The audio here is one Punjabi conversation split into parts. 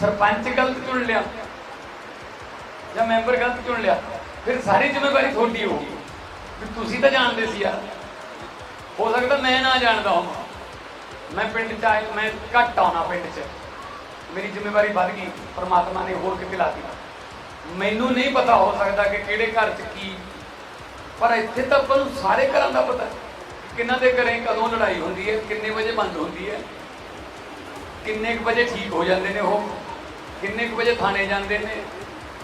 ਸਰਪੰਚ ਗਲਤ ਚੁਣ ਲਿਆ ਜਾਂ ਮੈਂਬਰ ਗਲਤ ਚੁਣ ਲਿਆ, ਫਿਰ ਸਾਰੀ ਜ਼ਿੰਮੇਵਾਰੀ ਤੁਹਾਡੀ ਹੋਊਗੀ ਵੀ ਤੁਸੀਂ ਤਾਂ ਜਾਣਦੇ ਸੀ ਯਾਰ। ਹੋ ਸਕਦਾ ਮੈਂ ਨਾ ਜਾਣਦਾ ਹਾਂ ਮੈਂ ਪਿੰਡ ਚ ਆਇਆ ਮੈਂ ਘੱਟ ਆਉਣਾ ਪਿੰਡ ਚ। ਮੇਰੀ ਜ਼ਿੰਮੇਵਾਰੀ ਵੱਧ ਗਈ, ਪਰਮਾਤਮਾ ਨੇ ਹੋਰ ਕਿਤੇ ਲਾਤੀ। ਮੈਨੂੰ ਨਹੀਂ ਪਤਾ ਹੋ ਸਕਦਾ ਕਿ ਕਿਹੜੇ ਘਰ ਚ ਕੀ। ਪਰ ਇੱਥੇ ਤਾਂ ਆਪਾਂ ਨੂੰ ਸਾਰੇ ਘਰਾਂ ਦਾ ਪਤਾ। ਹੈ ਕਿਹਨਾਂ ਦੇ ਘਰੇ ਕਦੋਂ ਲੜਾਈ ਹੁੰਦੀ ਹੈ, ਕਿੰਨੇ ਵਜੇ ਬੰਦ ਹੁੰਦੀ ਹੈ, ਕਿੰਨੇ ਕੁ ਵਜੇ ਠੀਕ ਹੋ ਜਾਂਦੇ ਨੇ ਉਹ। ਕਿੰਨੇ ਕੁ ਵਜੇ ਥਾਣੇ ਜਾਂਦੇ ਨੇ,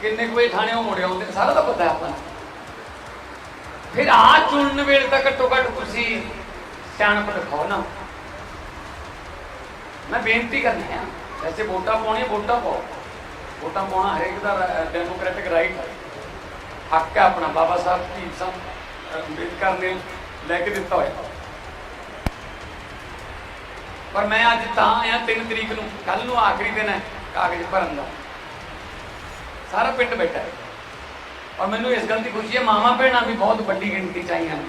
ਕਿੰਨੇ ਕੁ ਵਜੇ ਥਾਣੇ ਉਹ ਮੁੜ ਆਉਂਦੇ ਨੇ, ਸਾਰਾ ਤਾਂ ਪਤਾ ਆਪਾਂ ਨੂੰ ਫਿਰ ਆ ਚੁਣਨ ਵੇਲੇ ਤਾਂ ਘੱਟੋ ਘੱਟ ਤੁਸੀਂ ਸਿਆਣਪ ਦਿਖਾਓ ਨਾ। ਮੈਂ ਬੇਨਤੀ ਕਰਨੀ ਆ ਐਸੇ ਵੋਟਾਂ ਪਾਉਣੀਆਂ, ਵੋਟਾਂ ਪਾਓ। ਵੋਟਾਂ ਪਾਉਣਾ ਹਰੇਕ ਦਾ ਡੈਮੋਕ੍ਰੈਟਿਕ ਰਾਈਟ ਹੈ। ਹੱਕ ਹੈ ਆਪਣਾ, ਬਾਬਾ ਸਾਹਿਬ ਭੀਮ ਸਾਹਿਬ ਅੰਬੇਦਕਰ ਨੇ ਲੈ ਕੇ ਦਿੱਤਾ ਹੋਇਆ। ਪਰ ਮੈਂ ਅੱਜ ਤਾਂ ਆਇਆ 3 ਤਰੀਕ ਨੂੰ ਕੱਲ ਨੂੰ ਆਖਰੀ ਦਿਨ ਹੈ। ਕਾਗਜ਼ ਭਰਨ ਦਾ ਸਾਰਾ ਪਿੰਡ ਬੈਠਾ ਹੈ। ਔਰ ਮੈਨੂੰ ਇਸ ਗੱਲ ਦੀ ਖੁਸ਼ੀ ਹੈ ਮਾਮਾ ਭੈਣਾਂ ਵੀ ਬਹੁਤ ਵੱਡੀ ਗਿਣਤੀ ਚ ਆਈਆਂ ਨੇ।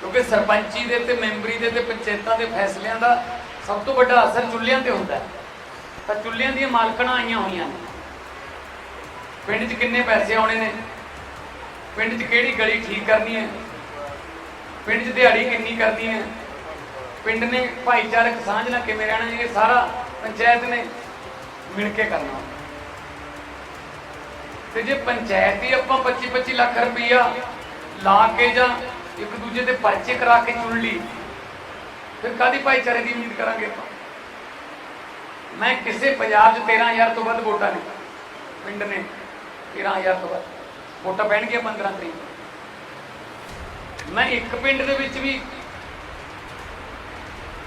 ਕਿਉਂਕਿ ਸਰਪੰਚੀ ਦੇ ਤੇ ਮੈਂਬਰੀ ਦੇ ਤੇ ਪੰਚਾਇਤਾਂ ਦੇ ਫੈਸਲਿਆਂ ਦਾ ਸਭ ਤੋਂ ਵੱਡਾ ਅਸਰ ਚੁੱਲ੍ਹਿਆਂ ਤੇ ਹੁੰਦਾ ਹੈ। ਤਾਂ ਚੁੱਲ੍ਹਿਆਂ ਦੀਆਂ ਮਾਲਕਣਾਂ ਆਈਆਂ ਹੋਈਆਂ ਨੇ। ਪਿੰਡ 'ਚ ਕਿੰਨੇ ਪੈਸੇ ਆਉਣੇ ਨੇ? ਪਿੰਡ 'ਚ ਕਿਹੜੀ ਗਲੀ ਠੀਕ ਕਰਨੀ ਹੈ? ਪਿੰਡ 'ਚ ਦਿਹਾੜੀ ਕਿੰਨੀ ਕਰਨੀ ਹੈ? ਪਿੰਡ ਨੇ ਭਾਈਚਾਰਕ ਸਾਂਝ ਨਾਲ ਕਿਵੇਂ ਰਹਿਣਾ ਇਹ ਸਾਰਾ ਪੰਚਾਇਤ ਨੇ ਮਿਲ ਕੇ ਕਰਨਾ। ਤੇ ਜੇ ਪੰਚਾਇਤ ਹੀ ਆਪਾਂ 25 25 ਲੱਖ ਰੁਪਈਆ ਲਾ ਕੇ ਜਾਂ ਇੱਕ ਦੂਜੇ ਦੇ ਪਰਚੇ ਕਰਾ ਕੇ ਚੁਣ ਲਈ, ਫਿਰ ਕਾਦੀ ਭਾਈਚਾਰੇ ਦੀ ਉਮੀਦ ਕਰਾਂਗੇ ਆਪਾਂ? ਮੈਂ ਕਿਸੇ ਪੰਜਾਬ 'ਚ 13000 ਤੋਂ ਵੱਧ ਵੋਟਾਂ ਨੇ ਪਿੰਡ ਨੇ 13000 ਤੋਂ ਵੱਧ। ਵੋਟਾਂ ਪੈਣਗੀਆਂ 15 ਤਰੀਕ ਮੈਂ ਇੱਕ ਪਿੰਡ ਦੇ ਵਿੱਚ ਵੀ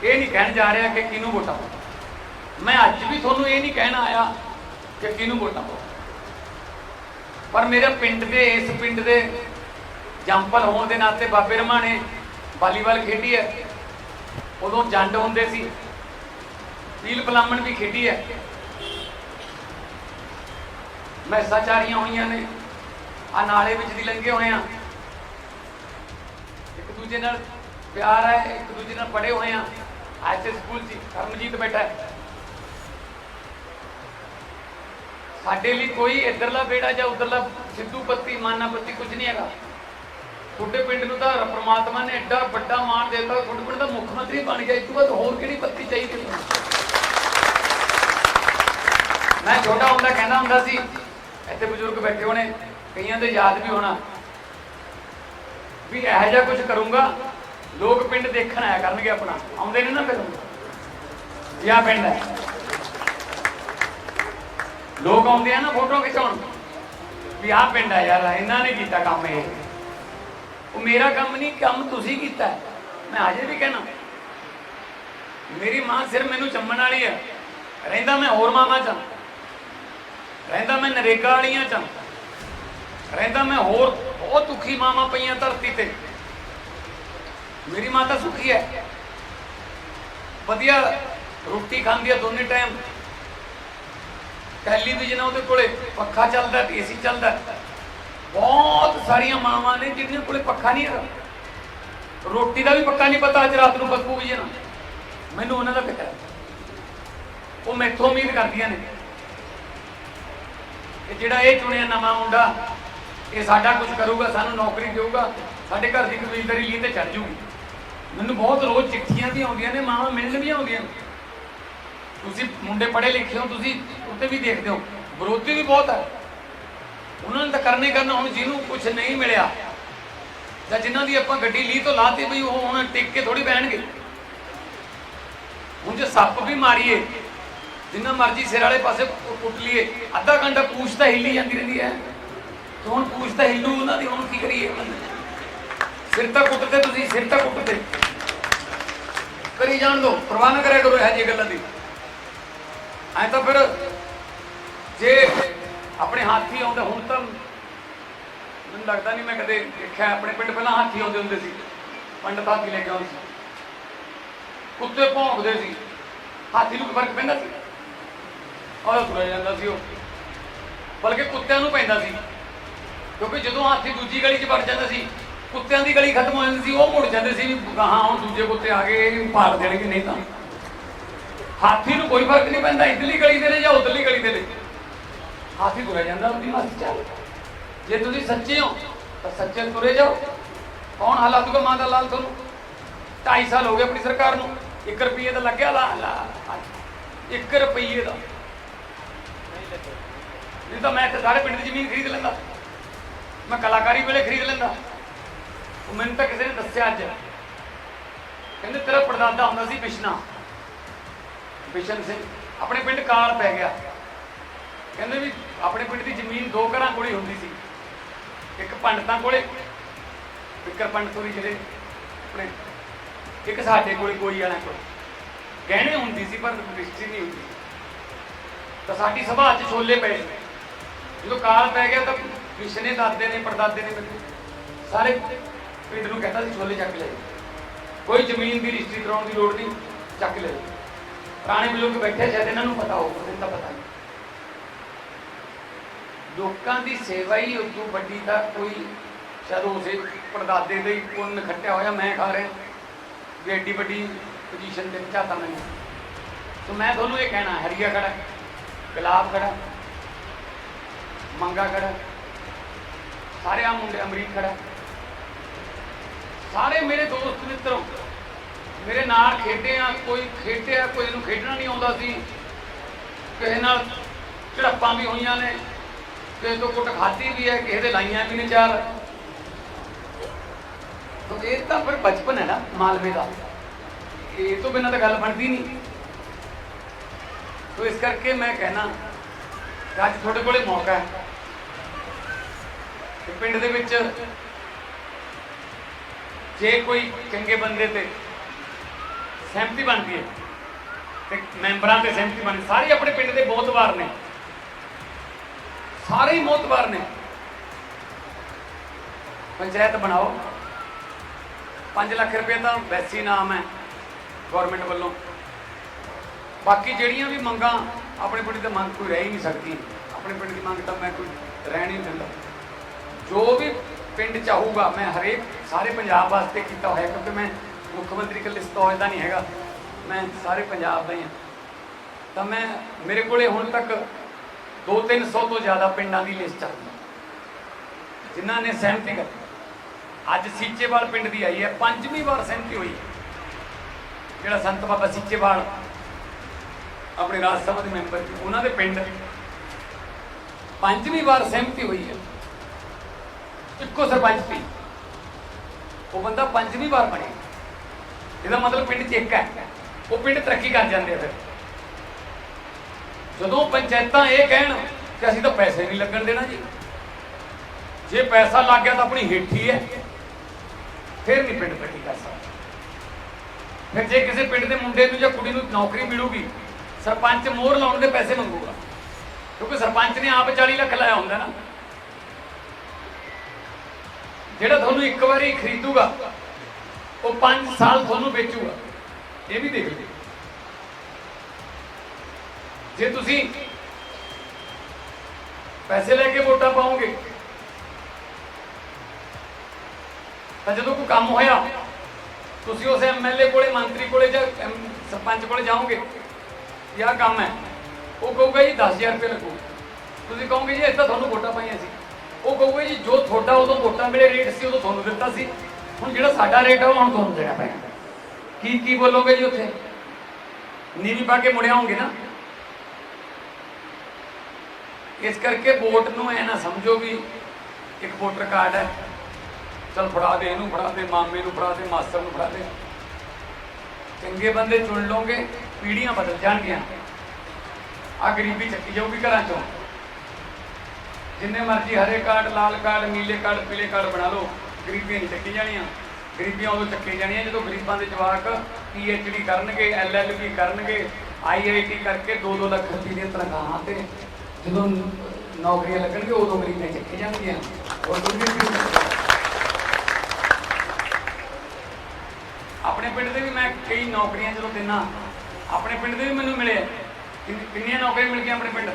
ਇਹ ਨਹੀਂ ਕਹਿਣ ਜਾ ਰਿਹਾ ਕਿ ਕਿਹਨੂੰ ਵੋਟਾਂ ਪਾਓ ਮੈਂ ਅੱਜ ਵੀ ਤੁਹਾਨੂੰ ਇਹ ਨਹੀਂ ਕਹਿਣ ਆਇਆ ਕਿ ਕਿਹਨੂੰ ਵੋਟਾਂ ਪਾਓ। ਪਰ ਮੇਰੇ ਪਿੰਡ ਦੇ, ਇਸ ਪਿੰਡ ਦੇ ਜੰਪਲ ਹੋਣ ਦੇ ਨਾਤੇ ਬਾਬੇ ਰਮਾਣੇ ਵਾਲੀਬਾਲ ਖੇਡੀ ਹੈ। ਉਦੋਂ ਜੰਡ ਹੁੰਦੇ ਸੀ। ਪੀਲ ਪਲਾਮਣ ਵੀ ਖੇਡੀ ਹੈ। ਮੈਸਾਂ ਚਾਰੀਆਂ ਹੋਈਆਂ ਨੇ। ਆ ਨਾਲੇ ਵਿੱਚ ਦੀ ਲੰਘੇ ਹੋਏ ਆ। ਇੱਕ ਦੂਜੇ ਨਾਲ ਪਿਆਰ ਹੈ, ਇੱਕ ਦੂਜੇ ਨਾਲ ਪੜੇ ਹੋਏ ਆ। ਐਸੇ ਸਕੂਲ 'ਚ ਕਰਮਜੀਤ ਬੈਠਾ ਹੈ। ਸਾਡੇ ਲਈ ਕੋਈ ਇੱਧਰਲਾ ਬੇੜਾ ਜਾਂ ਉਧਰਲਾ ਸਿੱਧੂ ਪੱਤੀ, ਮਾਨਾ ਪੱਤੀ ਕੁਝ ਨਹੀਂ ਹੈਗਾ। ਤੁਹਾਡੇ ਪਿੰਡ ਨੂੰ ਤਾਂ ਪ੍ਰਮਾਤਮਾ ਨੇ ਐਡਾ ਵੱਡਾ ਮਾਣ ਦਿੱਤਾ, ਤੁਹਾਡੇ ਪਿੰਡ ਦਾ ਮੁੱਖ ਮੰਤਰੀ ਬਣ ਗਿਆ, ਇਸ ਤੋਂ ਬਾਅਦ ਹੋਰ ਕਿਹੜੀ ਪੱਤੀ ਚਾਹੀਦੀ ਮੈਂ ਛੋਟਾ ਹੁੰਦਾ, ਕਹਿੰਦਾ ਹੁੰਦਾ ਸੀ, ਇੱਥੇ ਬਜ਼ੁਰਗ ਬੈਠੇ ਹੋਣੇ, ਕਈਆਂ ਦੇ ਯਾਦ ਵੀ ਹੋਣਾ, ਵੀ ਇਹੋ ਜਿਹਾ ਕੁਝ ਕਰੂੰਗਾ, ਲੋਕ ਪਿੰਡ ਦੇਖਣ ਆਇਆ ਕਰਨਗੇ ਆਪਣਾ, ਆਉਂਦੇ ਨੇ ਨਾ ਫਿਰ। ਵਿਆਹ ਪਿੰਡ ਹੈ। ਲੋਕ ਆਉਂਦੇ ਆ ਨਾ ਫੋਟੋ ਖਿਚਾਉਣ। ਵੀ ਆਹ ਪਿੰਡ ਆ ਯਾਰ, ਇਹਨਾਂ ਨੇ ਕੀਤਾ ਕੰਮ ਇਹ। ਉਹ ਮੇਰਾ ਕੰਮ ਨਹੀਂ, ਕੰਮ ਤੁਸੀਂ ਕੀਤਾ ਮੈਂ ਅਜੇ ਵੀ ਕਹਿਣਾ, ਮੇਰੀ ਮਾਂ ਸਿਰ ਮੈਨੂੰ ਚੰਮਣ ਵਾਲੀ ਹੈ। ਰਹਿੰਦਾ ਮੈਂ ਹੋਰ ਮਾਮਾ ਚ ਰਹਿੰਦਾ ਮੈਂ ਨਰੇਗਾ ਵਾਲੀਆਂ ਚ ਰਹਿੰਦਾ ਮੈਂ ਹੋਰ ਬਹੁਤ ਦੁਖੀ ਮਾਮਾ ਪਈਆਂ ਧਰਤੀ ਤੇ। ਮੇਰੀ ਮਾਂ ਤਾਂ ਸੁਖੀ ਹੈ। ਵਧੀਆ ਰੋਟੀ ਖਾਂਦੀ ਹੈ ਦੋਨੇ ਟਾਈਮ। ਟੈਲੀਵਿਜ਼ਨ ਆ ਉਹਦੇ ਕੋਲੇ, ਪੱਖਾ ਚੱਲਦਾ ਏਸੀ ਚੱਲਦਾ। ਬਹੁਤ ਸਾਰੀਆਂ ਮਾਵਾਂ ਨੇ ਜਿਹਨਾਂ ਕੋਲੇ ਪੱਖਾ ਨਹੀਂ ਹੈਗਾ। ਰੋਟੀ ਦਾ ਵੀ ਪੱਕਾ ਨਹੀਂ ਪਤਾ ਅੱਜ ਰਾਤ ਨੂੰ ਪੱਕੂ ਵੀ ਨਾ ਮੈਨੂੰ ਉਹਨਾਂ ਦਾ ਫਿਕਰ ਹੈ। ਉਹ ਮੈਥੋਂ ਉਮੀਦ ਕਰਦੀਆਂ ਨੇ ਕਿ ਜਿਹੜਾ ਇਹ ਚੁਣਿਆ ਨਵਾਂ ਮੁੰਡਾ, ਇਹ ਸਾਡਾ ਕੁਝ ਕਰੂਗਾ, ਸਾਨੂੰ ਨੌਕਰੀ ਦੇਊਗਾ, ਸਾਡੇ ਘਰ ਦੀ ਕਬੀਲਦਾਰੀ ਲਈ ਤੇ ਚੜ ਜੂਗੀ। ਮੈਨੂੰ ਬਹੁਤ ਰੋਜ਼ ਚਿੱਠੀਆਂ ਵੀ ਆਉਂਦੀਆਂ ਨੇ, ਮਾਵਾਂ ਮਿਲਣ ਵੀ ਆਉਂਦੀਆਂ ਨੇ। ਤੁਸੀਂ ਮੁੰਡੇ ਪੜ੍ਹੇ ਲਿਖੇ ਹੋ, ਤੁਸੀਂ ਉੱਤੇ ਵੀ ਦੇਖਦੇ ਹੋ। ਵਿਰੋਧੀ ਵੀ ਬਹੁਤ ਹੈ ਉਹਨਾਂ ਨੇ ਤਾਂ ਕਰਨੇ ਕਰਨਾ, ਹੁਣ ਜਿਹਨੂੰ ਕੁਝ ਨਹੀਂ ਮਿਲਿਆ, ਜਾਂ ਜਿਨ੍ਹਾਂ ਦੀ ਆਪਾਂ ਗੱਡੀ ਲਈ ਤੋਂ ਲਾਤੀ ਬਈ, ਉਹ ਹੁਣ ਟਿਕ ਕੇ ਥੋੜੀ ਬਹਿਣਗੇ। ਹੁਣ ਜੇ ਸੱਪ ਵੀ ਮਾਰੀਏ, ਜਿੰਨਾ ਮਰਜ਼ੀ ਸਿਰ ਵਾਲੇ ਪਾਸੇ ਕੁੱਟ ਲਈਏ, ਅੱਧਾ ਘੰਟਾ ਪੂਛ ਤਾਂ ਹਿੱਲੀ ਜਾਂਦੀ ਰਹਿੰਦੀ ਹੈ। ਤੇ ਹੁਣ ਪੂਛ ਤਾਂ ਹਿੱਲੂ ਉਹਨਾਂ ਦੀ, ਹੁਣ ਕੀ ਕਰੀਏ ਸਿਰ ਤਾਂ ਕੁੱਟਦੇ ਤੁਸੀਂ, ਸਿਰ ਤਾਂ ਕੁੱਟਦੇ। ਕਰੀ ਜਾਣ ਦੋ ਪਰਵਾਹ ਨਾ ਕਰਿਆ ਕਰੋ ਇਹ ਜਿਹੀ ਗੱਲਾਂ ਦੀ। ਐ ਤਾਂ ਫਿਰ ਜੇ ਆਪਣੇ ਹਾਥੀ ਆਉਂਦੇ ਹੁਣ ਤਾਂ ਮੈਨੂੰ ਲੱਗਦਾ ਨਹੀਂ ਮੈਂ ਕਦੇ ਦੇਖਿਆ ਆਪਣੇ ਪਿੰਡ ਪਹਿਲਾਂ ਹਾਥੀ ਆਉਂਦੇ ਹੁੰਦੇ ਸੀ। ਪੰਡਤ ਹਾਥੀ ਲੈ ਕੇ ਆਉਂਦੇ ਸੀ। ਕੁੱਤੇ ਭੌਂਕਦੇ ਸੀ। ਹਾਥੀ ਨੂੰ ਫ਼ਰਕ ਪੈਂਦਾ ਸੀ? ਉਹ ਤੁਰਿਆ ਜਾਂਦਾ ਸੀ ਉਹ। ਬਲਕਿ ਕੁੱਤਿਆਂ ਨੂੰ ਪੈਂਦਾ ਸੀ। ਕਿਉਂਕਿ ਜਦੋਂ ਹਾਥੀ ਦੂਜੀ ਗਲੀ 'ਚ ਵੜ ਜਾਂਦਾ ਸੀ, ਕੁੱਤਿਆਂ ਦੀ ਗਲੀ ਖਤਮ ਹੋ ਜਾਂਦੀ ਸੀ, ਉਹ ਮੁੜ ਜਾਂਦੇ ਸੀ ਵੀ ਗਾਹਾਂ ਹੁਣ ਦੂਜੇ ਕੁੱਤੇ ਆ ਗਏ ਇਹਨੂੰ ਪਾੜ ਦੇਣਗੇ, ਨਹੀਂ ਤਾਂ। ਹਾਥੀ ਨੂੰ ਕੋਈ ਫ਼ਰਕ ਨਹੀਂ ਪੈਂਦਾ, ਇਧਰਲੀ ਗਲੀ ਦੇ ਨੇ ਜਾਂ ਉਧਰਲੀ ਗਲੀ ਦੇ ਨੇ। ਹਾਥੀ ਤੁਰਿਆ ਜਾਂਦਾ, ਉਹਦੀ ਮਸਤ ਚੱਲ। ਜੇ ਤੁਸੀਂ ਸੱਚੇ ਹੋ, ਤਾਂ ਸੱਚੇ ਤੁਰੇ ਜਾਓ। ਕੌਣ ਹਾਲਾਤੂਗਾ ਮਾਂ ਦਾ ਲਾਲ ਤੁਹਾਨੂੰ? 2.5 ਸਾਲ ਹੋ ਗਏ ਆਪਣੀ ਸਰਕਾਰ ਨੂੰ। 1 ਰੁਪਏ ਦਾ ਲੱਗਿਆ ਲਾ ਲਾ। 1 ਰੁਪਏ ਦਾ। ਨਹੀਂ ਤਾਂ ਮੈਂ ਤੇ ਸਾਰੇ ਪਿੰਡ ਦੀ ਜ਼ਮੀਨ ਖਰੀਦ ਲੈਂਦਾ। ਮੈਂ ਕਲਾਕਾਰੀ ਵੇਲੇ ਖਰੀਦ ਲੈਂਦਾ। ਉਹ ਮੈਨੂੰ ਤਾਂ ਕਿਸੇ ਨੇ ਦੱਸਿਆ ਅੱਜ। ਕਹਿੰਦੇ ਤੇਰਾ ਪੜਦਾਦਾ ਹੁੰਦਾ ਸੀ ਬਿਸ਼ਨਾ। ਬਿਸ਼ਨ ਸਿੰਘ, ਆਪਣੇ ਪਿੰਡ ਕਾਲ ਪੈ ਗਿਆ। ਕਹਿੰਦੇ ਵੀ ਆਪਣੇ ਪਿੰਡ ਦੀ ਜ਼ਮੀਨ ਦੋ ਘਰਾਂ ਕੋਲੇ ਹੁੰਦੀ ਸੀ। ਇੱਕ ਪੰਡਤਾਂ ਕੋਲੇ, ਵਿਕਰ ਪੰਡਤੋਰੀ ਜਿਹੜੇ ਆਪਣੇ, ਇੱਕ ਸਾਡੇ ਕੋਲੇ, ਕੋਈ ਵਾਲਿਆਂ ਕੋਲ। ਗਹਿਣੇ ਹੁੰਦੀ ਸੀ, ਪਰ ਰਜਿਸਟਰੀ ਨਹੀਂ ਹੁੰਦੀ ਤਾਂ ਸਾਡੀ ਸਭਾ 'ਚ ਛੋਲੇ ਪਏ। ਸੀ। ਜਦੋਂ ਕਾਲ ਪੈ ਗਿਆ ਤਾਂ ਵਿਸ਼ਨੇ ਦਾਦੇ ਨੇ, ਪੜਦਾਦੇ ਨੇ ਮੈਨੂੰ ਸਾਰੇ ਪਿੰਡ ਨੂੰ ਕਹਿੰਦਾ ਸੀ, ਛੋਲੇ ਚੱਕ ਲੈ। ਕੋਈ ਜ਼ਮੀਨ ਦੀ ਰਜਿਸਟਰੀ ਕਰਾਉਣ ਦੀ ਲੋੜ ਨਹੀਂ, ਚੱਕ ਲੈ। ਪੁਰਾਣੇ ਬਜ਼ੁਰਗ ਬੈਠੇ ਸ਼ਾਇਦ ਇਹਨਾਂ ਨੂੰ ਪਤਾ ਹੋਊ ਮੈਨੂੰ ਤਾਂ ਪਤਾ ਨਹੀਂ ਲੋਕਾਂ ਦੀ ਸੇਵਾ ਹੀ ਉਦੋਂ ਵੱਡੀ ਤਾਂ ਕੋਈ ਸ਼ਾਇਦ ਉਸੇ ਪੜਦਾਦੇ ਦੇ ਹੀ ਪੁੰਨ ਖੱਟਿਆ ਹੋਇਆ ਮੈਂ ਖਾ ਰਿਹਾ। ਵੀ ਐਡੀ ਵੱਡੀ ਪੋਜੀਸ਼ਨ ਤੇ ਚਾਹਤਾ ਮੈਨੂੰ। ਸੋ ਮੈਂ ਤੁਹਾਨੂੰ ਇਹ ਕਹਿਣਾ, ਹਰੀਆ ਖੜਾ, ਗੁਲਾਬ ਖੜਾ, ਮੰਗਾ ਖੜਾ, ਸਾਰੇ ਆ ਮੁੰਡੇ ਅਮਰੀਕ ਖੜਾ। ਸਾਰੇ ਮੇਰੇ ਦੋਸਤ ਮਿੱਤਰੋ ਮੇਰੇ ਨਾਲ ਖੇਡੇ ਆ ਕੋਈ ਖੇਡਿਆ, ਕੋਈ ਨੂੰ ਖੇਡਣਾ ਨਹੀਂ ਆਉਂਦਾ ਸੀ। ਕਿਸੇ ਨਾਲ ਝੜਪਾਂ ਵੀ ਹੋਈਆਂ ਨੇ। ਕਿਸੇ ਤੋਂ ਕੁੱਟ ਖਾਧੀ ਵੀ ਹੈ, ਕਿਸੇ ਦੇ ਲਾਈਆਂ ਵੀ ਨੇ ਚਾਰ। ਤੋ ਇਹ ਤਾਂ ਫਿਰ ਬਚਪਨ ਹੈ ਨਾ, ਮਾਲਵੇ ਦਾ। ਇਹ ਤੋਂ ਬਿਨਾਂ ਤਾਂ ਗੱਲ ਬਣਦੀ ਨਹੀਂ। ਤੋ ਇਸ ਕਰਕੇ ਮੈਂ ਕਹਿਣਾ ਅੱਜ ਤੁਹਾਡੇ ਕੋਲੇ ਮੌਕਾ ਹੈ। ਪਿੰਡ ਦੇ ਵਿੱਚ ਜੇ ਕੋਈ ਚੰਗੇ ਬੰਦੇ ਤੇ ਸਹਿਮਤੀ ਬਣਦੀ ਹੈ। ਤੇ ਮੈਂਬਰਾਂ ਤੇ ਸਹਿਮਤੀ ਬਣਦੀ ਸਾਰੇ ਆਪਣੇ ਪਿੰਡ ਦੇ ਬਹੁਤ ਵਾਰ ਨੇ। ਸਾਰੇ ਹੀ ਮੋਤਬਾਰ ਨੇ। ਪੰਚਾਇਤ ਬਣਾਓ। 5 ਲੱਖ ਰੁਪਏ ਤਾਂ ਵੈਸੀ ਨਾਮ ਹੈ ਗਵਰਨਮੈਂਟ ਵੱਲੋਂ। ਬਾਕੀ ਜਿਹੜੀਆਂ ਵੀ ਮੰਗਾਂ ਆਪਣੇ ਪਿੰਡ ਦੀ ਮੰਗ ਕੋਈ ਰਹਿ ਹੀ ਨਹੀਂ ਸਕਦੀ। ਆਪਣੇ ਪਿੰਡ ਦੀ ਮੰਗ ਤਾਂ ਮੈਂ ਕੋਈ ਰਹਿ ਨਹੀਂ ਦਿੰਦਾ। ਜੋ ਵੀ ਪਿੰਡ ਚਾਹੂਗਾ ਮੈਂ ਹਰੇਕ ਸਾਰੇ ਪੰਜਾਬ ਵਾਸਤੇ ਕੀਤਾ ਹੋਇਆ, ਕਿਉਂਕਿ ਮੈਂ ਮੁੱਖ ਮੰਤਰੀ ਕੱਲੇ ਸਤੌਜ ਦਾ ਨਹੀਂ ਹੈਗਾ। ਮੈਂ ਸਾਰੇ ਪੰਜਾਬ ਦਾ ਹੀ ਹਾਂ। ਤਾਂ ਮੈਂ, ਮੇਰੇ ਕੋਲੇ ਹੁਣ ਤੱਕ 2-300 ਤੋਂ ਜ਼ਿਆਦਾ ਪਿੰਡਾਂ ਦੀ ਲਿਸਟ ਆ ਜਿਨ੍ਹਾਂ ਨੇ ਸਹਿਮਤੀ ਕਰ ਅੱਜ ਸੀਚੇਵਾਲ ਪਿੰਡ ਦੀ ਆਈ ਹੈ। ਪੰਜਵੀਂ ਵਾਰ ਸਹਿਮਤੀ ਹੋਈ ਜਿਹੜਾ ਸੰਤ ਬਾਬਾ ਸੀਚੇਵਾਲ, ਆਪਣੇ ਰਾਜ ਸਭਾ ਦੇ ਮੈਂਬਰ ਸੀ ਉਹਨਾਂ ਦੇ ਪਿੰਡ। ਪੰਜਵੀਂ ਵਾਰ ਸਹਿਮਤੀ ਹੋਈ ਹੈ। ਇੱਕੋ ਸਰਪੰਚ ਸੀ ਉਹ ਬੰਦਾ ਪੰਜਵੀਂ ਵਾਰ ਬਣਿਆ ਇਹਦਾ ਮਤਲਬ ਪਿੰਡ 'ਚ ਇੱਕ ਹੈ। ਉਹ ਪਿੰਡ ਤਰੱਕੀ ਕਰ ਜਾਂਦੇ ਆ ਫਿਰ। ਜਦੋਂ ਪੰਚਾਇਤਾਂ ਇਹ ਕਹਿਣ ਕਿ ਅਸੀਂ ਤਾਂ ਪੈਸੇ ਨਹੀਂ ਲੱਗਣ ਦੇਣਾ ਜੀ। ਜੇ ਪੈਸਾ ਲੱਗ ਗਿਆ ਤਾਂ ਆਪਣੀ ਹੇਠੀ ਹੈ। ਫਿਰ ਨਹੀਂ ਪਿੰਡ ਤਰੱਕੀ ਕਰ ਸਕਦਾ। ਫਿਰ ਜੇ ਕਿਸੇ ਪਿੰਡ ਦੇ ਮੁੰਡੇ ਨੂੰ ਜਾਂ ਕੁੜੀ ਨੂੰ ਨੌਕਰੀ ਮਿਲੂਗੀ, ਸਰਪੰਚ ਮੋਹਰ ਲਾਉਣ ਦੇ ਪੈਸੇ ਮੰਗੂਗਾ। ਕਿਉਂਕਿ ਸਰਪੰਚ ਨੇ ਆਪ 40 ਲੱਖ ਲਾਇਆ ਹੁੰਦਾ ਨਾ। ਜਿਹੜਾ ਤੁਹਾਨੂੰ ਇੱਕ ਵਾਰੀ ਖਰੀਦੂਗਾ ਉਹ 5 ਸਾਲ ਤੁਹਾਨੂੰ ਵੇਚੂਗਾ। ਇਹ ਵੀ ਦੇਖ ਲਿਓ। ਜੇ ਤੁਸੀਂ ਪੈਸੇ ਲੈ ਕੇ ਵੋਟਾਂ ਪਾਓਗੇ, ਤਾਂ ਜਦੋਂ ਕੋਈ ਕੰਮ ਹੋਇਆ, ਤੁਸੀਂ ਉਸ ਐਮਐਲਏ ਕੋਲੇ, ਮੰਤਰੀ ਕੋਲੇ ਜਾਂ ਸਰਪੰਚ ਕੋਲੇ ਜਾਓਗੇ ਇਹ ਕੰਮ ਹੈ। ਉਹ ਕਹੂਗਾ ਜੀ 10000 ਰੁਪਏ ਲੱਗੂ। ਤੁਸੀਂ ਕਹੋਗੇ ਜੀ ਇਹ ਤਾਂ ਤੁਹਾਨੂੰ ਵੋਟਾਂ ਪਾਈਆਂ ਸੀ। ਉਹ ਕਹੂਗਾ ਜੀ, ਜੋ ਤੁਹਾਡਾ ਉਦੋਂ ਵੋਟਾਂ ਵੇਲੇ ਰੇਟ ਸੀ, ਉਦੋਂ ਤੁਹਾਨੂੰ ਦਿੱਤਾ ਸੀ। ਹੁਣ ਜਿਹੜਾ ਸਾਡਾ ਰੇਟ ਆ ਉਹ ਹੁਣ ਤੁਹਾਨੂੰ ਦੇਣਾ ਪੈਣਾ। ਕੀ ਕੀ ਬੋਲੋਗੇ ਜੀ ਉੱਥੇ? ਨੀਵੀਂ ਪਾ ਕੇ ਮੁੜਿਆ ਹੋਗੇ ਨਾ। ਇਸ ਕਰਕੇ ਵੋਟ ਨੂੰ ਐ ਨਾ ਸਮਝੋ ਵੀ ਇੱਕ ਵੋਟਰ ਕਾਰਡ ਹੈ। ਚਲ ਫੜਾ ਦੇ, ਇਹਨੂੰ ਫੜਾ ਦੇ, ਮਾਮੇ ਨੂੰ ਫੜਾ ਦੇ, ਮਾਸਟਰ ਨੂੰ ਫੜਾ ਦੇ। ਚੰਗੇ ਬੰਦੇ ਚੁਣ ਲਓਗੇ, ਪੀੜ੍ਹੀਆਂ ਬਦਲ ਜਾਣਗੀਆਂ। ਆ ਗਰੀਬੀ ਚੱਕੀ ਜਾਊਗੀ ਘਰਾਂ ਚੋਂ। ਜਿੰਨੇ ਮਰਜ਼ੀ ਹਰੇ ਕਾਰਡ ਲਾਲ ਕਾਰਡ ਨੀਲੇ ਕਾਰਡ ਪੀਲੇ ਕਾਰਡ ਬਣਾ ਲਓ। ਗਰੀਬੀਆਂ ਨਹੀਂ ਚੱਕੀ ਜਾਣੀਆਂ। ਗਰੀਬੀਆਂ ਉਦੋਂ ਚੱਕੀ ਜਾਣੀਆਂ ਜਦੋਂ ਗਰੀਬਾਂ ਦੇ ਜਵਾਕ ਪੀ ਐਚ ਡੀ ਕਰਨਗੇ ਐਲਐਲਬੀ ਕਰਨਗੇ ਆਈ ਆਈ ਟੀ ਕਰਕੇ 2-2 ਲੱਖ ਰੁਪਏ ਦੀਆਂ ਤਨਖਾਹਾਂ ਤੇ ਜਦੋਂ ਨੌਕਰੀਆਂ ਲੱਗਣਗੇ ਉਦੋਂ ਗਰੀਬੀਆਂ ਚੱਕੀ ਜਾਣਗੀਆਂ। ਔਰ ਆਪਣੇ ਪਿੰਡ ਦੇ ਵੀ ਮੈਂ ਕਈ ਨੌਕਰੀਆਂ ਜਦੋਂ ਦਿੰਨਾ, ਆਪਣੇ ਪਿੰਡ ਦੇ ਵੀ ਮੈਨੂੰ ਮਿਲੇ ਕਿੰਨੀਆਂ ਨੌਕਰੀਆਂ ਮਿਲ ਗਈਆਂ ਆਪਣੇ ਪਿੰਡ?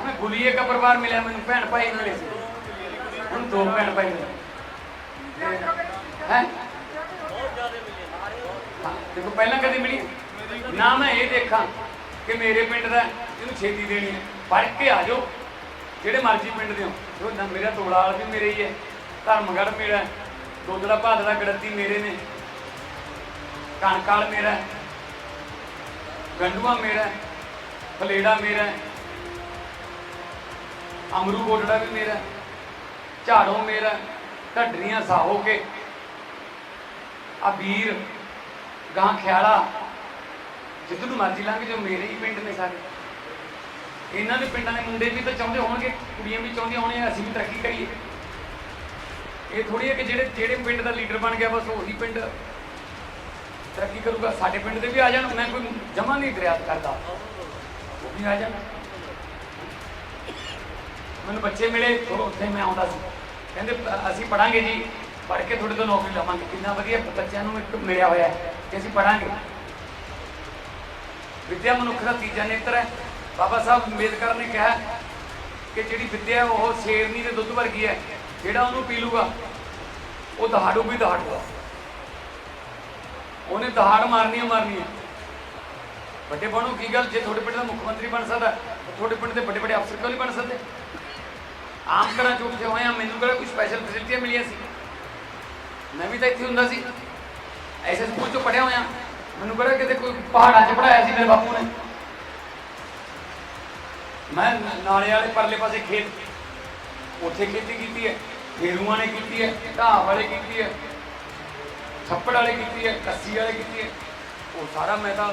ਹਮੇ ਗੁਲੀਏ ਦਾ ਪਰਿਵਾਰ ਮਿਲਿਆ ਮੈਨੂੰ, ਭੈਣ ਭਾਈ ਨਾਲੇ ਸੀ। ਦੋ ਭੈਣ ਭਾਈ ਮਿਲੇ ਹੈ? ਦੇਖੋ ਪਹਿਲਾਂ ਕਦੇ ਮਿਲੀ? ਨਾ ਮੈਂ ਇਹ ਦੇਖਾਂ ਕਿ ਮੇਰੇ ਪਿੰਡ ਦਾ ਇਹਨੂੰ ਛੇਤੀ ਦੇਣੀ ਹੈ। ਪੜ੍ਹ ਕੇ ਆ ਜਾਓ ਜਿਹੜੇ ਮਰਜ਼ੀ ਪਿੰਡ ਦੇ ਹੋ ਨਾ ਮੇਰਾ ਤੋੜਾ ਵੀ ਮੇਰੇ ਹੀ ਹੈ ਧਰਮਗੜ ਮੇਰਾ ਦੋਦਲਾ ਭਾਦਲਾ ਗੜੱਤੀ ਮੇਰੇ ਨੇ ਕਣਕਾਲ ਮੇਰਾ ਹੈ, ਗੰਡੂਆ ਮੇਰਾ ਫਲੇੜਾ ਮੇਰਾ ਅਮਰੂ ਗੋਡੜਾ ਵੀ ਮੇਰਾ ਝਾੜੋ ਮੇਰਾ ਹੈ, ਢੱਡਰੀਆਂ ਸਾਹੋ ਕੇ। ਆ ਵੀਰ ਗਾਂ ਖਿਆਲਾ ਜਿੱਧਰ ਨੂੰ ਮਰਜ਼ੀ ਲੰਘ ਜੋ ਮੇਰੇ ਹੀ ਪਿੰਡ ਨੇ ਸਾਰੇ। ਇਹਨਾਂ ਦੇ ਪਿੰਡਾਂ ਦੇ ਮੁੰਡੇ ਵੀ ਤਾਂ ਚਾਹੁੰਦੇ ਹੋਣਗੇ ਕੁੜੀਆਂ ਵੀ ਚਾਹੁੰਦੀਆਂ ਹੋਣੀਆਂ ਅਸੀਂ ਵੀ ਤਰੱਕੀ ਕਰੀਏ। ਇਹ ਥੋੜੀ ਹੈ ਕਿ ਜਿਹੜੇ ਜਿਹੜੇ ਪਿੰਡ ਦਾ ਲੀਡਰ ਬਣ ਗਿਆ ਬਸ ਉਹੀ ਪਿੰਡ ਤਰੱਕੀ ਕਰੂਗਾ। ਸਾਡੇ ਪਿੰਡ ਦੇ ਵੀ ਆ ਜਾਣ ਮੈਂ ਕੋਈ ਜਮਾ ਨਹੀਂ ਦਰਿਆਤ ਕਰਦਾ। ਉਹ ਵੀ ਆ ਜਾਣ। ਮੈਨੂੰ ਬੱਚੇ ਮਿਲੇ ਉੱਥੇ ਮੈਂ ਆਉਂਦਾ ਸੀ। ਕਹਿੰਦੇ, ਅਸੀਂ ਪੜਾਂਗੇ ਜੀ। ਪੜ੍ਹ ਕੇ ਤੁਹਾਡੇ ਤੋਂ ਨੌਕਰੀ ਲਵਾਂਗੇ। ਕਿੰਨਾ ਵਧੀਆ ਬੱਚਿਆਂ ਨੂੰ ਇੱਕ ਮਿਲਿਆ ਹੋਇਆ ਕਿ ਅਸੀਂ ਪੜਾਂਗੇ ਵਿਦਿਆ ਮਨੁੱਖ ਦਾ ਤੀਜਾ ਨੇਤਰ ਹੈ। ਬਾਬਾ ਸਾਹਿਬ ਅੰਬੇਦਕਰ ਨੇ ਕਿਹਾ ਕਿ ਜਿਹੜੀ ਵਿਦਿਆ ਉਹ ਸ਼ੇਰਨੀ ਦੇ ਦੁੱਧ ਵਰਗੀ ਹੈ। ਜਿਹੜਾ ਉਹਨੂੰ ਪੀ ਲੂਗਾ, ਉਹ ਦਹਾੜੂ ਵੀ ਦਹਾੜੂਗਾ ਉਹਨੇ ਦਹਾੜ ਮਾਰਨੀ ਮਾਰਨੀ ਹੈ ਵੱਡੇ ਬਣੋ, ਕੀ ਗੱਲ? ਜੇ ਤੁਹਾਡੇ ਪਿੰਡ ਦਾ ਮੁੱਖ ਮੰਤਰੀ ਬਣ ਸਕਦਾ, ਤੁਹਾਡੇ ਪਿੰਡ ਦੇ ਵੱਡੇ ਵੱਡੇ ਅਫਸਰ ਕਿਉਂ ਨਹੀਂ ਬਣ ਸਕਦੇ? ਆਮ ਘਰਾਂ ਚ ਉੱਠੇ ਹੋਏ ਆ, ਮੈਨੂੰ ਕਿਹੜਾ ਕੋਈ ਸਪੈਸ਼ਲ ਫੈਸਿਲਿਟੀਆਂ ਮਿਲੀਆਂ ਸੀ? ਮੈਂ ਵੀ ਤਾਂ ਇੱਥੇ ਹੁੰਦਾ ਸੀ। ਐਸੇ ਸਕੂਲ ਚੋਂ ਪੜਿਆ ਹੋਇਆ। ਮੈਨੂੰ ਕਿਹੜਾ ਕਿਤੇ ਕੋਈ ਪਹਾੜਾਂ 'ਚ ਪੜਾਇਆ ਸੀ ਮੇਰੇ ਬਾਪੂ ਨੇ। ਮੈਂ ਨਾਲੇ ਵਾਲੇ ਪਰਲੇ ਪਾਸੇ ਖੇਤ, ਉੱਥੇ ਖੇਤੀ ਕੀਤੀ ਹੈ ਫੇਰੂਆਂ ਨੇ ਕੀਤੀ ਹੈ, ਢਾਹ ਵਾਲੇ ਕੀਤੀ ਹੈ ਛੱਪੜ ਵਾਲੇ ਕੀਤੀ ਹੈ, ਕੱਸੀ ਵਾਲੇ ਕੀਤੀ ਹੈ। ਉਹ ਸਾਰਾ ਮੈਂ ਤਾਂ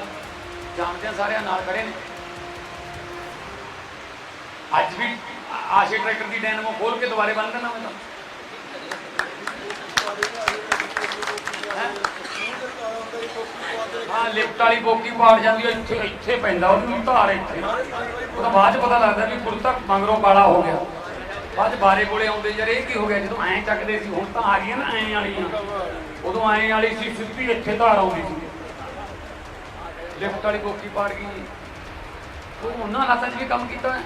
ਜਾਣਦਿਆਂ ਸਾਰਿਆਂ ਨਾਲ ਖੜੇ ਨੇ। ਅੱਜ ਵੀ ਆਸ਼ੇ ਟਰੈਕਟਰ ਦੀ ਡੈਨਮੋ ਖੋਲ ਕੇ ਦੁਬਾਰੇ ਬੰਨ ਦੇਣਾ ਮੈਂ ਤਾਂ। ਹਾਂ? ਲਿਫਟ ਵਾਲੀ ਬੋਕੀ ਪਾੜ ਜਾਂਦੀ ਹੈ ਇੱਥੇ ਇੱਥੇ ਪੈਂਦਾ, ਉਹਨੂੰ ਧਾਰ ਇੱਥੇ। ਉਹ ਤਾਂ ਬਾਅਦ ਚ ਪਤਾ ਲੱਗਦਾ ਵੀ ਕੁਰਤਾ ਮੰਗਰੋਂ ਕਾਲਾ ਹੋ ਗਿਆ। ਬਾਅਦ ਬਾਰੇ ਕੋਲੇ ਆਉਂਦੇ ਯਾਰ, ਇਹ ਕੀ ਹੋ ਗਿਆ? ਜਦੋਂ ਐਂ ਚੱਕਦੇ ਸੀ, ਹੁਣ ਤਾਂ ਆ ਗਈਆਂ ਨਾ ਐਂ ਵਾਲੀਆਂ। ਉਦੋਂ ਐਂ ਵਾਲੀ ਸੀ, ਸਿੱਧੀ ਇੱਥੇ ਧਾਰ ਆਉਂਦੀ ਸੀ। ਲਿਫਟ ਵਾਲੀ ਬੋਕੀ ਪਾੜ ਗਈ। ਉਹ ਉਹਨਾਂ ਹਾਲਾਤਾਂ 'ਚ ਵੀ ਕੰਮ ਕੀਤਾ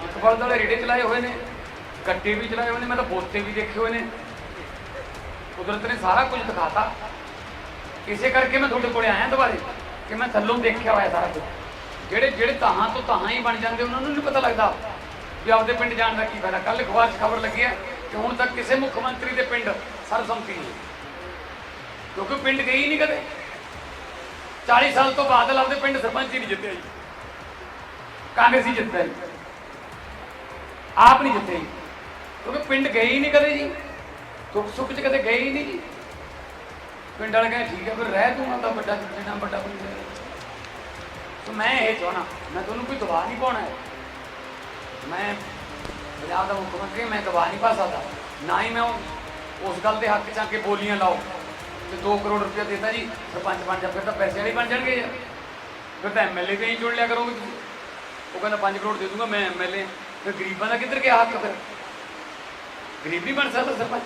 ਹੈ ਇੱਕ ਬਲਦ ਵਾਲੇ ਰੇੜੇ ਚਲਾਏ ਹੋਏ ਨੇ ਗੱਡੇ ਵੀ ਚਲਾਏ ਹੋਏ ਨੇ, ਮੈਂ ਤਾਂ ਬੋਤੇ ਵੀ ਦੇਖੇ ਹੋਏ ਨੇ। ਕੁਦਰਤ ਨੇ ਸਾਰਾ ਕੁਝ ਦਿਖਾਤਾ। ਇਸੇ ਕਰਕੇ ਮੈਂ ਤੁਹਾਡੇ ਕੋਲੇ ਆਇਆ ਦੁਬਾਰੇ, ਕਿ ਮੈਂ ਥੱਲੋਂ ਦੇਖਿਆ ਹੋਇਆ ਸਾਰਾ ਕੁਝ। ਜਿਹੜੇ ਜਿਹੜੇ ਤਾਹਾਂ ਤੋਂ ਤਾਹਾਂ ਹੀ ਬਣ ਜਾਂਦੇ, ਉਹਨਾਂ ਨੂੰ ਨਹੀਂ ਪਤਾ ਲੱਗਦਾ ਵੀ ਆਪਦੇ ਪਿੰਡ ਜਾਣ ਦਾ ਕੀ ਫਾਇਦਾ। ਕੱਲ ਅਖਬਾਰ 'ਚ ਖਬਰ ਲੱਗੀ ਹੈ ਕਿ ਹੁਣ ਤੱਕ ਕਿਸੇ ਮੁੱਖ ਮੰਤਰੀ ਦੇ ਪਿੰਡ ਸਰਬਸੰਮਤੀ ਨਹੀਂ ਕਿਉਂਕਿ ਪਿੰਡ ਗਈ ਨਹੀਂ ਕਦੇ। 40 ਸਾਲ ਤੋਂ ਬਾਅਦ ਆਪਦੇ ਪਿੰਡ ਸਰਪੰਚ ਹੀ ਨਹੀਂ ਜਿੱਤਿਆ ਜੀ। ਕਾਂਗਰਸੀ ਜਿੱਤਿਆ ਜੀ। ਆਪ ਨਹੀਂ ਜਿੱਤੇ ਜੀ। ਕਿਉਂਕਿ ਪਿੰਡ ਗਏ ਹੀ ਨਹੀਂ ਕਦੇ ਜੀ। ਦੁੱਖ ਸੁੱਖ 'ਚ ਕਦੇ ਗਏ ਹੀ ਨਹੀਂ ਜੀ। ਪਿੰਡ ਵਾਲੇ ਕਹਿੰਦੇ ਠੀਕ ਹੈ, ਫਿਰ ਰਹਿ ਤੂੰ ਆਂਦਾ ਵੱਡਾ ਜਿੰਨਾ ਵੱਡਾ ਪਿੰਡ ਹੈ ਸੋ ਮੈਂ ਇਹ ਚਾਹਣਾ ਮੈਂ ਤੁਹਾਨੂੰ ਕੋਈ ਦਵਾ ਨਹੀਂ ਪਾਉਣਾ ਹੈ। ਮੈਂ ਪੰਜਾਬ ਦਾ ਮੁੱਖ ਮੰਤਰੀ, ਮੈਂ ਦਵਾ ਨਹੀਂ ਪਾ ਸਕਦਾ। ਨਾ ਹੀ ਮੈਂ ਉਹ- ਉਸ ਗੱਲ ਦੇ ਹੱਕ 'ਚ ਆ ਕੇ ਬੋਲੀਆਂ ਲਾਓ। ਤੇ 2 ਕਰੋੜ ਰੁਪਏ ਦੇਤਾ ਜੀ। ਸਰਪੰਚ ਬਣ ਜਾ, ਫਿਰ ਤਾਂ ਪੈਸੇ ਵਾਲੇ ਬਣ ਜਾਣਗੇ ਯਾਰ। ਫਿਰ ਤਾਂ ਐਮਐਲਏ ਤੇ ਹੀ ਚੁਣ ਲਿਆ ਕਰੋਗੇ ਤੁਸੀਂ। ਉਹ ਕਹਿੰਦਾ 5 ਕਰੋੜ ਦੇ ਦੂੰਗਾ, ਮੈਂ ਐਮਐਲਏ ਫਿਰ ਗਰੀਬਾਂ ਦਾ ਕਿੱਧਰ ਗਿਆ ਹੱਕ ਫਿਰ? ਗਰੀਬ ਨਹੀਂ ਬਣ ਸਕਦਾ ਸਰਪੰਚ।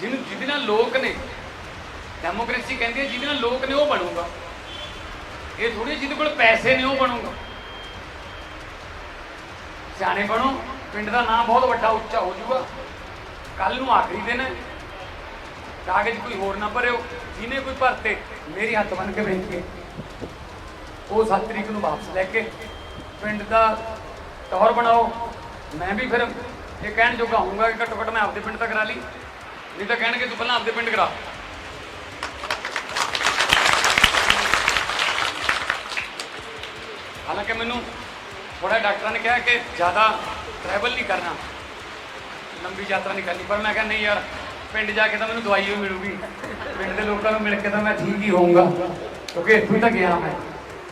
ਜਿਹਨੂੰ ਜਿਹਦੇ ਨਾਲ ਲੋਕ ਨੇ ਡੈਮੋਕ੍ਰੇਸੀ ਕਹਿੰਦੀ ਹੈ, ਜਿਹਦੇ ਨਾਲ ਲੋਕ ਨੇ ਉਹ ਬਣੂਗਾ। ਇਹ ਥੋੜੀ ਜਿਹਦੇ ਕੋਲ ਪੈਸੇ ਨੇ, ਉਹ ਬਣੂਗਾ। ਸਿਆਣੇ ਬਣੋ, ਪਿੰਡ ਦਾ ਨਾਮ ਬਹੁਤ ਵੱਡਾ ਉੱਚਾ ਹੋ ਜਾਊਗਾ। ਕੱਲ ਨੂੰ ਆਖਰੀ ਦਿਨ ਹੈ। ਕਾਗਜ਼ ਕੋਈ ਹੋਰ ਨਾ ਭਰਿਓ, ਜਿਹਨੇ ਕੋਈ ਭਰਤੇ, ਮੇਰੀ ਹੱਥ ਬੰਨ ਕੇ ਬੇਨਤੀ ਹੈ ਉਹ 7 ਤਰੀਕ ਨੂੰ ਵਾਪਸ ਲੈ ਕੇ ਪਿੰਡ ਦਾ ਟੌਰ ਬਣਾਓ। ਮੈਂ ਵੀ ਫਿਰ ਇਹ ਕਹਿਣ ਜੋਗਾ ਹੋਊਗਾ ਕਿ ਘੱਟੋ ਘੱਟ ਮੈਂ ਆਪਦੇ ਪਿੰਡ ਤੱਕ ਕਰਾ ਲਈ। ਨਹੀਂ ਤਾਂ ਕਹਿਣਗੇ ਤੂੰ ਪਹਿਲਾਂ ਆਪਦੇ ਪਿੰਡ ਕਰਾ। ਹਾਲਾਂਕਿ ਮੈਨੂੰ ਥੋੜਾ ਡਾਕਟਰਾਂ ਨੇ ਕਿਹਾ ਕਿ ਜ਼ਿਆਦਾ ਟਰੈਵਲ ਨਹੀਂ ਕਰਨਾ। ਲੰਬੀ ਯਾਤਰਾ ਨਹੀਂ ਕਰਨੀ। ਪਰ ਮੈਂ ਕਿਹਾ ਨਹੀਂ ਯਾਰ, ਪਿੰਡ ਜਾ ਕੇ ਤਾਂ ਮੈਨੂੰ ਦਵਾਈ ਵੀ ਮਿਲੂਗੀ। ਪਿੰਡ ਦੇ ਲੋਕਾਂ ਨੂੰ ਮਿਲ ਕੇ ਤਾਂ ਮੈਂ ਠੀਕ ਹੀ ਹੋਊਂਗਾ। ਕਿਉਂਕਿ ਇੱਥੋਂ ਹੀ ਤਾਂ ਗਿਆ ਮੈਂ।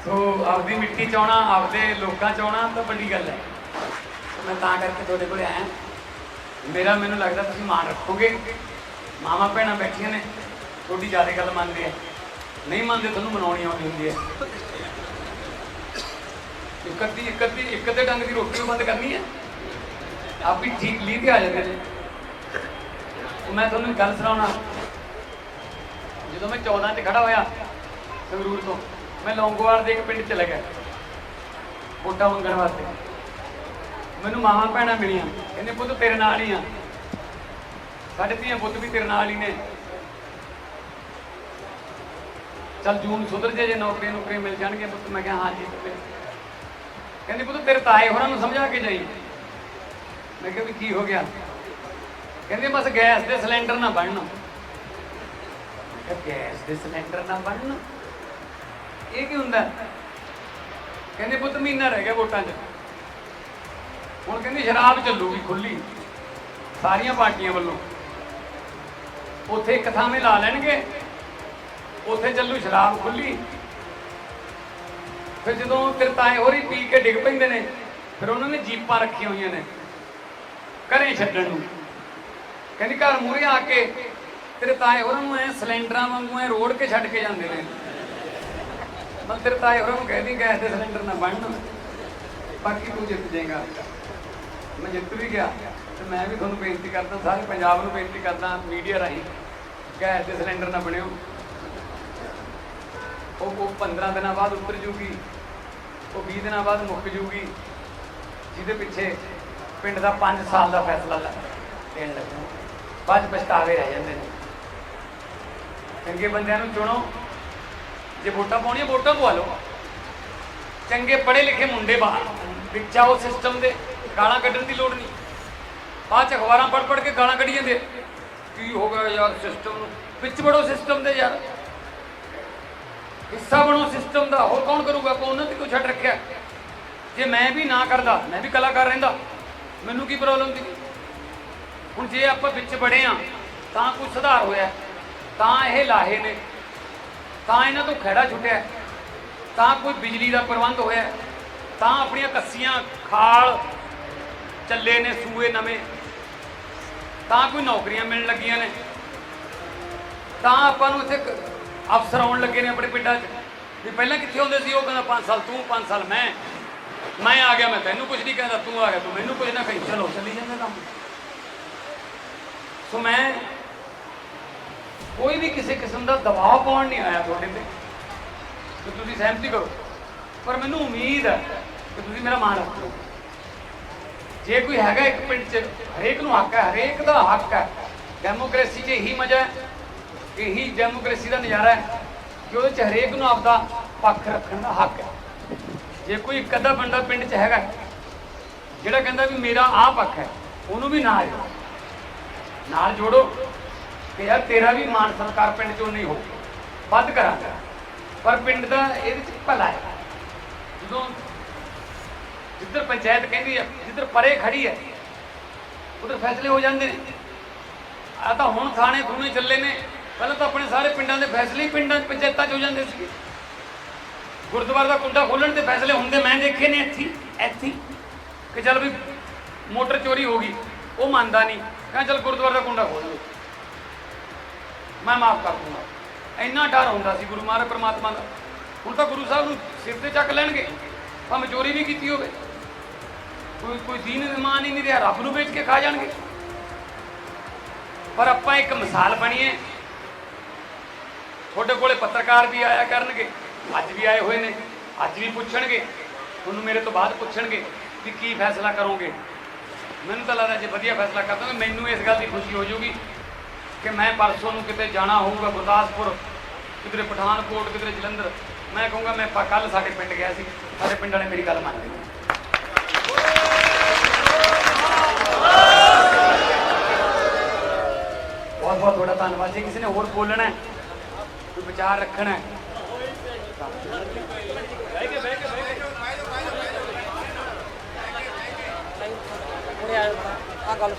ਸੋ ਆਪਦੀ ਮਿੱਟੀ ਚ ਆਪਦੇ ਲੋਕਾਂ ਚ ਆਉਣਾ ਤਾਂ ਵੱਡੀ ਗੱਲ ਹੈ। ਮੈਂ ਤਾਂ ਕਰਕੇ ਤੁਹਾਡੇ ਕੋਲ ਆਇਆ। ਮੇਰਾ ਮੈਨੂੰ ਲੱਗਦਾ ਤੁਸੀਂ ਮਾਣ ਰੱਖੋਗੇ। ਮਾਮਾ ਭੈਣਾਂ ਬੈਠੀਆਂ ਨੇ, ਤੁਹਾਡੀ ਜ਼ਿਆਦਾ ਗੱਲ ਮੰਨਦੇ ਆ। ਨਹੀਂ ਮੰਨਦੇ, ਤੁਹਾਨੂੰ ਮਨਾਉਣੀ ਆਉਂਦੀ ਹੁੰਦੀ ਹੈ। ਇੱਕ ਅੱਧੀ ਇੱਕ ਅੱਧੀ ਇੱਕ ਅੱਧੇ ਡੰਗ ਦੀ ਰੋਟੀ ਵੀ ਬੰਦ ਕਰਨੀ ਹੈ। ਆਪ ਵੀ ਠੀਕ ਲੀ ਤੇ ਆ ਜਾਂਦੇ ਨੇ। ਮੈਂ ਤੁਹਾਨੂੰ ਗੱਲ ਸੁਣਾਉਣਾ। ਜਦੋਂ ਮੈਂ 14 ਚ ਖੜਾ ਹੋਇਆ ਸੰਗਰੂਰ ਤੋਂ ਮੈਂ ਲੌਂਗੋਵਾਲ ਦੇ ਇੱਕ ਪਿੰਡ ਚਲਾ ਗਿਆ। ਵੋਟਾਂ ਮੰਗਣ ਵਾਸਤੇ। ਮੈਨੂੰ ਮਾਵਾਂ ਭੈਣਾਂ ਮਿਲੀਆਂ। ਕਹਿੰਦੇ, ਪੁੱਤ, ਤੇਰੇ ਨਾਲ ਹੀ ਆ। ਸਾਡੇ ਧੀਆਂ ਪੁੱਤ ਵੀ ਤੇਰੇ ਨਾਲ ਹੀ ਨੇ। ਚੱਲ ਜੂਨ ਸੁਧਰ ਜੇ ਜੇ ਨੌਕਰੀ ਨੌਕਰੀ ਮਿਲ ਜਾਣਗੇ ਪੁੱਤ, ਮੈਂ ਕਿਹਾ, ਹਾਂ ਜੀ ਕਹਿੰਦੀ, ਪੁੱਤ, ਤੇਰੇ ਤਾਏ ਹੋਰਾਂ ਨੂੰ ਸਮਝਾ ਕੇ ਜਾਈ। ਮੈਂ ਕਿਹਾ ਵੀ ਕੀ ਹੋ ਗਿਆ? ਕਹਿੰਦੇ, ਬਸ ਗੈਸ ਦੇ ਸਿਲੰਡਰ ਨਾ ਬਣਨ। ਮੈਂ ਕਿਹਾ, ਗੈਸ ਦੇ ਸਿਲੰਡਰ ਨਾ ਬਣਨ? ਇਹ ਕੀ ਹੁੰਦਾ? ਕਹਿੰਦੇ ਪੁੱਤ ਮਹੀਨਾ ਰਹਿ ਗਿਆ ਵੋਟਾਂ 'ਚ। ਹੁਣ ਕਹਿੰਦੀ ਸ਼ਰਾਬ ਚੱਲੂਗੀ ਖੁੱਲੀ ਸਾਰੀਆਂ ਪਾਰਟੀਆਂ ਵੱਲੋਂ। ਉੱਥੇ ਇੱਕ ਥਾਵੇਂ ਲਾ ਲੈਣਗੇ। ਉੱਥੇ ਚੱਲੂ ਸ਼ਰਾਬ ਖੁੱਲੀ ਫਿਰ ਜਦੋਂ ਤੇਰੇ ਤਾਏ ਹੋਰੀ ਪੀ ਕੇ ਡਿੱਗ ਪੈਂਦੇ ਨੇ, ਫਿਰ ਉਹਨਾਂ ਨੇ ਜੀਪਾਂ ਰੱਖੀਆਂ ਹੋਈਆਂ ਨੇ ਘਰੇ ਛੱਡਣ ਨੂੰ। ਕਹਿੰਦੀ ਘਰ ਮੂਹਰੇ ਆ ਕੇ ਤੇਰੇ ਤਾਏ ਹੋਰਾਂ ਨੂੰ ਐ ਸਿਲੰਡਰਾਂ ਵਾਂਗੂ ਐ ਰੋੜ ਕੇ ਛੱਡ ਕੇ ਜਾਂਦੇ ਨੇ। ਮੈਂ ਤੇਰੇ ਤਾਏ ਹੋਰਾਂ ਨੂੰ ਕਹਿੰਦੀ ਗੈਸ ਦੇ ਸਿਲੰਡਰ ਨਾ ਬਣਨ ਬਾਕੀ ਤੂੰ ਜਿੱਤ ਜਾਏਗਾ। ਮੈਂ ਜਿੱਤ ਵੀ ਗਿਆ ਤੇ ਮੈਂ ਵੀ ਤੁਹਾਨੂੰ ਬੇਨਤੀ ਕਰਦਾ, ਸਾਰੇ ਪੰਜਾਬ ਨੂੰ ਬੇਨਤੀ ਕਰਦਾ ਮੀਡੀਆ ਰਾਹੀਂ ਗੈਸ ਦੇ ਸਿਲੰਡਰ ਨਾ ਬਣਿਓ। ਉਹ ਉਹ 15 ਦਿਨਾਂ ਬਾਅਦ ਉੱਤਰ ਜੂਗੀ, ਉਹ 20 ਦਿਨਾਂ ਬਾਅਦ ਮੁੱਕ ਜੂਗੀ, ਜਿਹਦੇ ਪਿੱਛੇ ਪਿੰਡ ਦਾ 5 ਸਾਲ ਦਾ ਫੈਸਲਾ ਲੈ, ਦੇਣ ਲੱਗੂ। ਬਾਅਦ ਪਛਤਾਵੇ ਰਹਿ ਜਾਂਦੇ ਨੇ। ਚੰਗੇ ਬੰਦਿਆਂ ਨੂੰ ਚੁਣੋ। ਜੇ ਵੋਟਾਂ ਪਾਉਣੀਆਂ, ਵੋਟਾਂ ਪਵਾ ਲਓ। ਚੰਗੇ ਪੜ੍ਹੇ ਲਿਖੇ ਮੁੰਡੇ ਬਾਹਰ, ਵਿੱਚ ਆਓ ਸਿਸਟਮ ਦੇ, ਗਾਲਾਂ ਕੱਢਣ ਦੀ ਲੋੜ ਨਹੀਂ। ਬਾਅਦ ਚ ਅਖਬਾਰਾਂ ਪੜ੍ਹ ਪੜ੍ਹ ਕੇ ਗਾਲਾਂ ਕੱਢੀ ਜਾਂਦੇ ਕੀ ਹੋ ਗਿਆ ਯਾਰ ਸਿਸਟਮ ਨੂੰ? ਵਿੱਚ ਵੜੋ ਸਿਸਟਮ ਦੇ ਯਾਰ। ਹਿੱਸਾ ਬਣੋ ਸਿਸਟਮ ਦਾ। ਹੋਰ ਕੌਣ ਕਰੂਗਾ? ਕੋ ਉਹਨਾਂ ਤੇ ਕੋਈ ਛੱਡ ਰੱਖਿਆ? ਜੇ ਮੈਂ ਵੀ ਨਾ ਕਰਦਾ, ਮੈਂ ਵੀ ਕਲਾਕਾਰ ਰਹਿੰਦਾ, ਮੈਨੂੰ ਕੀ ਪ੍ਰੋਬਲਮ ਸੀ? ਹੁਣ ਜੇ ਆਪਾਂ ਵਿੱਚ ਵੜੇ ਆ, ਤਾਂ ਕੁਝ ਸੁਧਾਰ ਹੋਇਆ। ਤਾਂ ਇਹ ਲਾਹੇ ਨੇ। ਤਾਂ ਇਹਨਾਂ ਤੋਂ ਖੜਾ ਛੁੱਟਿਆ ਤਾਂ ਕੋਈ ਬਿਜਲੀ ਦਾ ਪ੍ਰਬੰਧ ਹੋਇਆ ਤਾਂ ਆਪਣੀਆਂ ਕੱਸੀਆਂ ਖਾਲ ਚੱਲੇ ਨੇ, ਸੂਏ ਨਵੇਂ। ਤਾਂ ਕੋਈ ਨੌਕਰੀਆਂ ਮਿਲਣ ਲੱਗੀਆਂ ਨੇ। ਤਾਂ ਆਪਾਂ ਨੂੰ ਇੱਥੇ ਅਫਸਰ ਆਉਣ ਲੱਗੇ ਨੇ ਆਪਣੇ ਪਿੰਡਾਂ 'ਚ। ਵੀ ਪਹਿਲਾਂ ਕਿੱਥੇ ਹੁੰਦੇ ਸੀ? ਉਹ ਕਹਿੰਦਾ 5 ਸਾਲ ਤੂੰ 5 ਸਾਲ ਮੈਂ। ਮੈਂ ਆ ਗਿਆ, ਮੈਂ ਤੈਨੂੰ ਕੁਝ ਨਹੀਂ ਕਹਿੰਦਾ, ਤੂੰ ਆ ਗਿਆ, ਤੂੰ ਮੈਨੂੰ ਕੁਝ ਨਾ ਕਹੀਂ। ਚਲੋ, ਚੱਲੀ ਜਾਂਦਾ ਕੰਮ। ਸੋ ਮੈਂ ਕੋਈ ਵੀ ਕਿਸੇ ਕਿਸਮ ਦਾ ਦਬਾਅ ਪਾਉਣ ਨਹੀਂ ਆਇਆ ਤੁਹਾਡੇ ਤੇ। ਕਿ ਤੁਸੀਂ ਸਹਿਮਤੀ ਕਰੋ। ਪਰ ਮੈਨੂੰ ਉਮੀਦ ਹੈ ਕਿ ਤੁਸੀਂ ਮੇਰਾ ਮਾਣ ਰੱਖੋ ਜੇ ਕੋਈ ਹੈਗਾ ਇੱਕ ਪਿੰਡ 'ਚ, ਹਰੇਕ ਨੂੰ ਹੱਕ ਹੈ, ਹਰੇਕ ਦਾ ਹੱਕ ਹੈ। ਡੈਮੋਕ੍ਰੇਸੀ 'ਚ ਇਹੀ ਮਜ਼ਾ ਹੈ, ਇਹੀ ਡੈਮੋਕ੍ਰੇਸੀ ਦਾ ਨਜ਼ਾਰਾ ਹੈ ਕਿ ਉਹਦੇ 'ਚ ਹਰੇਕ ਨੂੰ ਆਪਦਾ ਪੱਖ ਰੱਖਣ ਦਾ ਹੱਕ ਹੈ। ਜੇ ਕੋਈ ਇੱਕ ਅੱਧਾ ਬੰਦਾ ਪਿੰਡ 'ਚ ਹੈਗਾ, ਜਿਹੜਾ ਕਹਿੰਦਾ ਵੀ ਮੇਰਾ ਆਹ ਪੱਖ ਹੈ, ਉਹਨੂੰ ਵੀ ਨਾਲ ਜੋੜੋ। ਨਾਲ ਜੋੜੋ। ਕਿ ਯਾਰ ਤੇਰਾ ਵੀ ਮਾਨ ਸਰਕਾਰ ਪਿੰਡ 'ਚੋਂ ਨਹੀਂ ਹੋ ਵੱਧ ਕਰਾਂਗਾ। ਪਰ ਪਿੰਡ ਦਾ ਇਹਦੇ 'ਚ ਭਲਾ ਹੈ। ਜਦੋਂ ਜਿੱਧਰ ਪੰਚਾਇਤ ਕਹਿੰਦੀ ਹੈ, ਜਿੱਧਰ ਪਰੇ ਖੜੀ ਹੈ, ਉਧਰ ਫੈਸਲੇ ਹੋ ਜਾਂਦੇ ਨੇ। ਆ ਤਾਂ ਹੁਣ ਥਾਣੇ ਥੂਣੇ ਚੱਲੇ ਨੇ। ਪਹਿਲਾਂ ਤਾਂ ਆਪਣੇ ਸਾਰੇ ਪਿੰਡਾਂ ਦੇ ਫੈਸਲੇ ਹੀ ਪਿੰਡਾਂ 'ਚ ਪੰਚਾਇਤਾਂ 'ਚ ਹੋ ਜਾਂਦੇ ਸੀ ਗੁਰਦੁਆਰਾ ਦਾ ਕੁੰਡਾ ਖੋਲਣ ਦੇ ਫੈਸਲੇ ਹੁੰਦੇ ਮੈਂ ਦੇਖੇ ਨੇ ਇੱਥੇ ਇੱਥੇ ਕਿ ਚੱਲ ਵੀ ਮੋਟਰ ਚੋਰੀ ਹੋ ਗਈ, ਉਹ ਮੰਨਦਾ ਨਹੀਂ। ਕਹਿੰਦਾ ਚੱਲ ਗੁਰਦੁਆਰਾ ਦਾ ਕੁੰਡਾ ਖੋਲ ਲਓ। ਮੈਂ ਮਾਫ ਕਰ ਦੂੰਗਾ। ਇੰਨਾ ਡਰ ਹੁੰਦਾ ਸੀ ਗੁਰੂ ਮਹਾਰਾਜ ਪਰਮਾਤਮਾ ਦਾ। ਹੁਣ ਤਾਂ ਗੁਰੂ ਸਾਹਿਬ ਨੂੰ ਸਿਰ ਤੇ ਚੱਕ ਲੈਣਗੇ। ਭਾਵੇਂ ਚੋਰੀ ਵੀ ਕੀਤੀ ਹੋਵੇ। ਕੋਈ ਕੋਈ ਦੀਨ ਇਮਾਨ ਹੀ ਨਹੀਂ ਰਿਹਾ, ਰੱਬ ਨੂੰ ਵੇਚ ਕੇ ਖਾ ਜਾਣਗੇ। ਪਰ ਆਪਾਂ ਇੱਕ ਮਿਸਾਲ ਬਣੀਏ। ਤੁਹਾਡੇ ਕੋਲੇ ਪੱਤਰਕਾਰ ਵੀ ਆਇਆ ਕਰਨਗੇ। ਅੱਜ ਵੀ ਆਏ ਹੋਏ ਨੇ। ਅੱਜ ਵੀ ਪੁੱਛਣਗੇ। ਤੁਹਾਨੂੰ ਮੇਰੇ ਤੋਂ ਬਾਅਦ ਪੁੱਛਣਗੇ ਕਿ ਕੀ ਫੈਸਲਾ ਕਰੋਗੇ। ਮੈਨੂੰ ਤਾਂ ਲੱਗਦਾ ਜੇ ਵਧੀਆ ਫੈਸਲਾ ਕਰ ਦੋਗੇ ਮੈਨੂੰ ਇਸ ਗੱਲ ਦੀ ਖੁਸ਼ੀ ਹੋ ਜਾਊਗੀ। ਕਿ ਮੈਂ ਪਰਸੋਂ ਨੂੰ ਕਿਤੇ ਜਾਣਾ ਹੋਊਗਾ ਗੁਰਦਾਸਪੁਰ ਕਿਤੇ ਪਠਾਨਕੋਟ ਕਿਤੇ ਜਲੰਧਰ। ਮੈਂ ਕਹੂੰਗਾ ਮੈਂ ਕੱਲ ਸਾਡੇ ਪਿੰਡ ਗਿਆ ਸੀ। ਸਾਡੇ ਪਿੰਡ ਵਾਲੇ ਮੇਰੀ ਗੱਲ ਮੰਨ ਗਏ ਬਹੁਤ ਬਹੁਤ ਤੁਹਾਡਾ ਧੰਨਵਾਦ। ਜੇ ਕਿਸੇ ਨੇ ਹੋਰ ਬੋਲਣਾ ਹੈ ਕੋਈ ਵਿਚਾਰ ਰੱਖਣਾ ਹੈ। ਆ ਗੱਲ